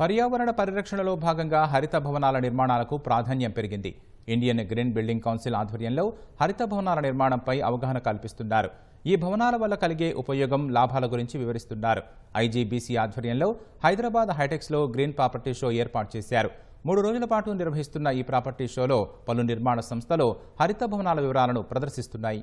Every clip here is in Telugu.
పర్యావరణ పరిరక్షణలో భాగంగా హరిత భవనాల నిర్మాణాలకు ప్రాధాన్యం పెరిగింది. ఇండియన్ గ్రీన్ బిల్డింగ్ కౌన్సిల్ ఆధ్వర్యంలో హరిత భవనాల నిర్మాణంపై అవగాహన కల్పిస్తున్నారు. ఈ భవనాల వల్ల కలిగే ఉపయోగం లాభాల గురించి వివరిస్తున్నారు. ఐజీబీసీ ఆధ్వర్యంలో హైదరాబాద్ హైటెక్స్లో గ్రీన్ ప్రాపర్టీ షో ఏర్పాటు చేశారు. మూడు రోజుల పాటు నిర్వహిస్తున్న ఈ ప్రాపర్టీ షోలో పలు నిర్మాణ సంస్థలు హరిత భవనాల వివరాలను ప్రదర్శిస్తున్నాయి.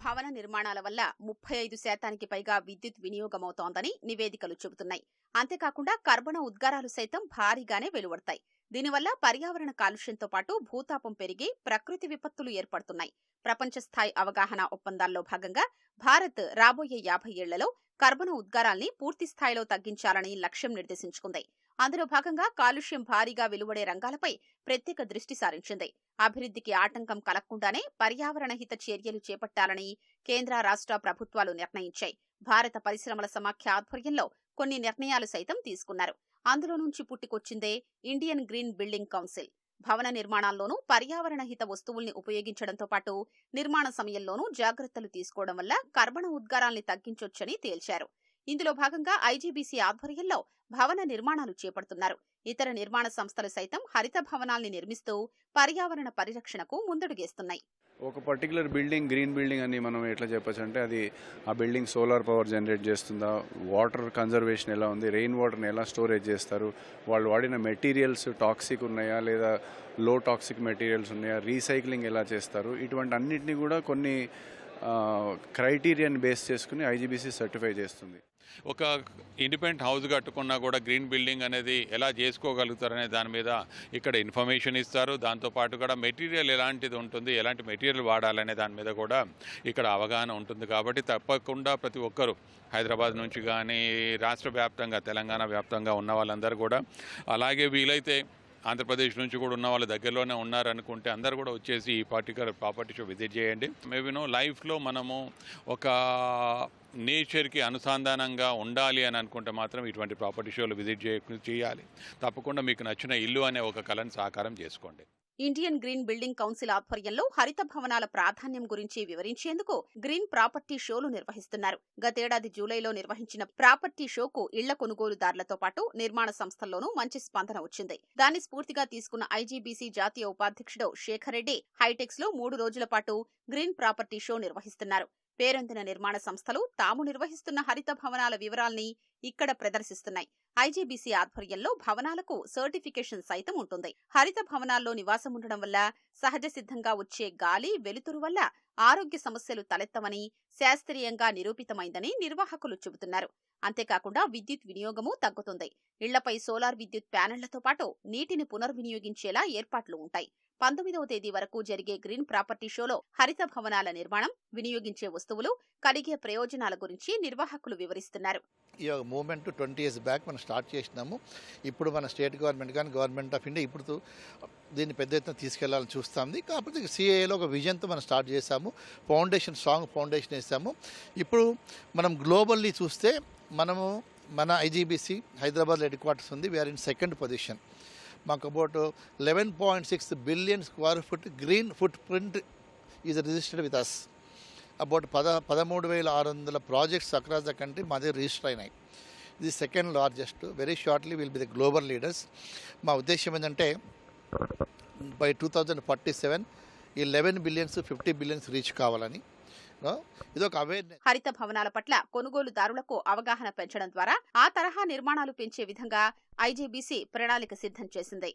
భవన నిర్మాణాల వల్ల ముప్పై ఐదు శాతానికి పైగా విద్యుత్ వినియోగమవుతోందని నివేదికలు చెబుతున్నాయి. అంతేకాకుండా కర్బన ఉద్గారాలు సైతం భారీగానే వెలువడతాయి. దీనివల్ల పర్యావరణ కాలుష్యంతో పాటు భూతాపం పెరిగి ప్రకృతి విపత్తులు ఏర్పడుతున్నాయి. ప్రపంచ స్థాయి అవగాహన ఒప్పందాల్లో భాగంగా భారత్ రాబోయే యాభై ఏళ్ళలో కర్బన ఉద్గారాల్ని పూర్తి స్థాయిలో తగ్గించాలని లక్ష్యం నిర్దేశించుకుంది. అందులో భాగంగా కాలుష్యం భారీగా వెలువడే రంగాలపై ప్రత్యేక దృష్టి సారించింది. అభివృద్ధికి ఆటంకం కలగకుండానే పర్యావరణ హిత చర్యలు చేపట్టాలని కేంద్ర రాష్ట్ర ప్రభుత్వాలు నిర్ణయించాయి. భారత పరిశ్రమల సమాఖ్య ఆధ్వర్యంలో కొన్ని నిర్ణయాలు సైతం తీసుకున్నారు. అందులో నుంచి పుట్టుకొచ్చిందే ఇండియన్ గ్రీన్ బిల్డింగ్ కౌన్సిల్. భవన నిర్మాణాల్లోనూ పర్యావరణ హిత వస్తువుల్ని ఉపయోగించడంతో పాటు నిర్మాణ సమయంలోనూ జాగ్రత్తలు తీసుకోవడం వల్ల కర్బన ఉద్గారాల్ని తగ్గించొచ్చని తేల్చారు. ఇందులో భాగంగా ఐజీబీసీ ఆధ్వర్యంలో భవన నిర్మాణాలు చేపడుతున్నారు. ఇతర నిర్మాణ సంస్థలు సైతం హరిత భవనాల్ని నిర్మిస్తూ పర్యావరణ పరిరక్షణకు ముందడుగేస్తున్నాయి. ఒక పర్టికులర్ బిల్డింగ్ గ్రీన్ బిల్డింగ్ అని మనం ఎట్లా చెప్పచ్చు అంటే అది ఆ బిల్డింగ్ సోలార్ పవర్ జనరేట్ చేస్తుందా వాటర్ కన్జర్వేషన్ ఎలా ఉంది రెయిన్ వాటర్ని ఎలా స్టోరేజ్ చేస్తారు వాళ్ళు వాడిన మెటీరియల్స్ టాక్సిక్ ఉన్నాయా లేదా లో టాక్సిక్ మెటీరియల్స్ ఉన్నాయా రీసైక్లింగ్ ఎలా చేస్తారు ఇటువంటి అన్నిటిని కూడా కొన్ని క్రైటీరియన్ బేస్ చేసుకుని ఐజీబీసీ సర్టిఫై చేస్తుంది. ఒక ఇండిపెండెంట్ హౌస్ కట్టుకున్నా కూడా గ్రీన్ బిల్డింగ్ అనేది ఎలా చేసుకోగలుగుతారనే దాని మీద ఇక్కడ ఇన్ఫర్మేషన్ ఇస్తారు. దాంతోపాటు కూడా మెటీరియల్ ఎలాంటిది ఉంటుంది ఎలాంటి మెటీరియల్ వాడాలనే దాని మీద కూడా ఇక్కడ అవగాహన ఉంటుంది. కాబట్టి తప్పకుండా ప్రతి ఒక్కరూ హైదరాబాద్ నుంచి కానీ రాష్ట్ర వ్యాప్తంగా తెలంగాణ వ్యాప్తంగా ఉన్న వాళ్ళందరూ కూడా అలాగే వీలైతే ఆంధ్రప్రదేశ్ నుంచి కూడా ఉన్న వాళ్ళ దగ్గరలోనే ఉన్నారనుకుంటే అందరు కూడా వచ్చేసి ఈ పార్టికల్ ప్రాపర్టీ షో విజిట్ చేయండి. మేబీనో లైఫ్లో మనము ఒక నేచర్కి అనుసంధానంగా ఉండాలి అని అనుకుంటే మాత్రం ఇటువంటి ప్రాపర్టీ షోలు విజిట్ చేయ చేయాలి. తప్పకుండా మీకు నచ్చిన ఇల్లు అనే ఒక కళను సాకారం చేసుకోండి. ఇండియన్ గ్రీన్ బిల్డింగ్ కౌన్సిల్ ఆధ్వర్యంలో హరిత భవనాల ప్రాధాన్యం గురించి వివరించేందుకు గ్రీన్ ప్రాపర్టీ షోలు నిర్వహిస్తున్నారు. గతేడాది జూలైలో నిర్వహించిన ప్రాపర్టీ షోకు ఇళ్ళ కొనుగోలుదారులతో పాటు నిర్మాణ సంస్థల్లోనూ మంచి స్పందన వచ్చింది. దాన్ని స్ఫూర్తిగా తీసుకున్న ఐజీబీసీ జాతీయ ఉపాధ్యక్షుడు శేఖర్ రెడ్డి హైటెక్స్లో మూడు రోజుల పాటు గ్రీన్ ప్రాపర్టీ షో నిర్వహిస్తున్నారు. పేరొందిన నిర్మాణ సంస్థలు తాము నిర్వహిస్తున్న హరిత భవనాల వివరాల్ని ఇక్కడ ప్రదర్శిస్తున్నాయి. ఐజీబీసీ ఆధ్వర్యంలో భవనాలకు సర్టిఫికేషన్ సైతం ఉంటుంది. హరిత భవనాల్లో నివాసం ఉండడం వల్ల సహజ సిద్ధంగా వచ్చే గాలి వెలుతురు వల్ల ఆరోగ్య సమస్యలు తలెత్తమని శాస్త్రీయంగా నిరూపితమైందని నిర్వాహకులు చెబుతున్నారు. అంతేకాకుండా విద్యుత్ వినియోగము తగ్గుతుంది. ఇళ్ళపై సోలార్ విద్యుత్ ప్యానెళ్ళతో పాటు నీటిని పునర్వినియోగించేలా ఏర్పాట్లు ఉంటాయి. పంతొమ్మిదవ తేదీ వరకు జరిగే గ్రీన్ ప్రాపర్టీ షోలో హరిత భవనాల నిర్మాణం వినియోగించే వస్తువులు కలిగే ప్రయోజనాల గురించి నిర్వాహకులు వివరిస్తున్నారు. ఈ మూమెంట్ ట్వంటీ ఇయర్స్ బ్యాక్ మనం స్టార్ట్ చేసినాము. ఇప్పుడు మన స్టేట్ గవర్నమెంట్ కానీ గవర్నమెంట్ ఆఫ్ ఇండియా ఇప్పుడు దీన్ని పెద్ద ఎత్తున తీసుకెళ్ళాలని చూస్తుంది. కాకపోతే సిఏఏలో ఒక విజన్తో మనం స్టార్ట్ చేసాము ఫౌండేషన్ స్ట్రాంగ్ ఫౌండేషన్ వేసాము. ఇప్పుడు మనం గ్లోబల్లీ చూస్తే మనము మన ఐజీబీసీ హైదరాబాద్ హెడ్ క్వార్టర్స్ ఉంది. వీఆర్ ఇన్ సెకండ్ పొజిషన్ మాకు about eleven point six billion square foot green footprint is registered with us about పద పదమూడు వేల ఆరు వందల ప్రాజెక్ట్స్ అక్రాస్ ద కంట్రీ మాది రిజిస్టర్ అయినాయి. ఇది second largest very shortly will be the global leaders మా ఉద్దేశం ఏంటంటే by two thousand forty seven ఈ eleven billions fifty billions reach కావాలని. ఇదొక అవేర్నెస్ హరిత భవనాల పట్ల కొనుగోలుదారులకు అవగాహన పెంచడం ద్వారా ఆ తరహా నిర్మాణాలు పెంచే విధంగా ఐజీబీసీ ప్రణాళిక సిద్ధం చేసింది.